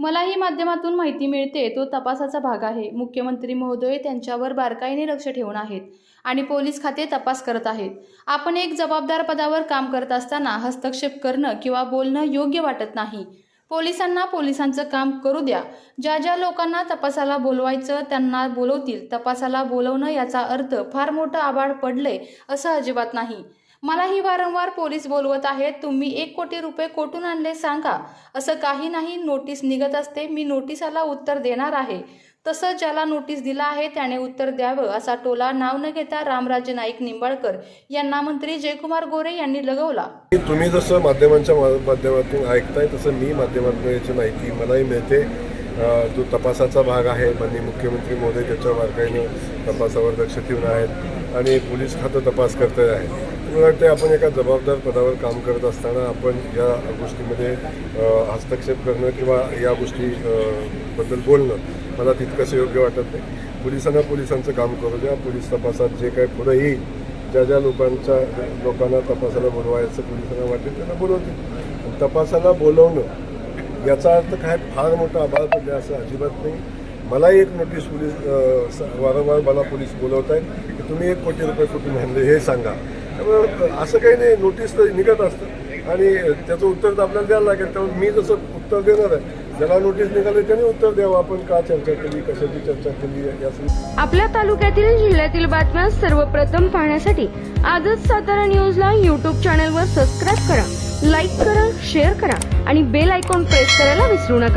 मलाही माध्यमातून माहिती मिळते. तो तपासाचा भाग आहे. मुख्यमंत्री महोदय त्यांच्यावर बारकाईने लक्ष ठेवून आहेत आणि पोलीस खाते तपास करत आहेत. आपण एक जबाबदार पदावर काम करत असताना हस्तक्षेप करणं किंवा बोलणं योग्य वाटत नाही. पोलिसांना पोलिसांचं काम करू द्या. ज्या ज्या लोकांना तपासाला बोलवायचं त्यांना बोलवतील. तपासाला बोलवणं याचा अर्थ फार मोठं आबाळ पडलंय असं अजिबात नाही. मलाही वारंवार पोलीस बोलवत आहेत. तुम्ही एक कोटी रुपये कोठून आणले सांगा. असं काही नाही नोटीस निघत असते. मी नोटिसाला उत्तर देणार आहे. तसं ज्याला नोटीस दिला आहे त्याने उत्तर द्यावं असा टोला नाव न घेता रामराजे नाईक निंबाळकर यांना मंत्री जयकुमार गोरे यांनी लगवला. तुम्ही जसं माध्यमांच्या माध्यमातून ऐकताय तसं मी माध्यमातून याची माहिती मलाही मिळते. जो तपासाचा भाग आहे माननीय मुख्यमंत्री मोदी त्याच्या मार्गाने तपासावर लक्ष ठेवून आहेत. आणि पोलीस खातं तपास करत आहे. मला वाटते आपण एका जबाबदार पदावर काम करत असताना आपण या गोष्टीमध्ये हस्तक्षेप करणं किंवा या गोष्टी बद्दल बोलणं मला तितकंसं योग्य वाटत नाही. पोलिसांना पोलिसांचं काम करू द्या. पोलीस तपासात जे काय पुढं येईल ज्या ज्या लोकांच्या लोकांना तपासाला बोलवायचं पोलिसांना वाटेल त्यांना बोलवतील. तपासाला बोलवणं याचा अर्थ काय? फार मोठा आभार पडला असं अजिबात नाही. मलाही एक नोटीस पोलीस वारंवार मला पोलीस बोलवत आहेत की तुम्ही एक कोटी रुपये कुठून आणले हे सांगा. त्यामुळं असं काही नाही नोटीस तर निघत असतं. आणि त्याचं उत्तर तर आपल्याला द्यायला लागेल त्यामुळे मी जसं उत्तर देणार आहे ज्याला नोटीस निघाली त्याने उत्तर द्यावं. आपण का चर्चा केली कशाची चर्चा केली आपल्या तालुक्यातील जिल्ह्यातील बातम्या सर्वप्रथम पाहण्यासाठी आजच सातारा न्यूजला यूट्यूब चॅनलवर सबस्क्राईब करा लाईक करा शेअर करा आणि बेल आयकॉन प्रेस करायला विसरू नका.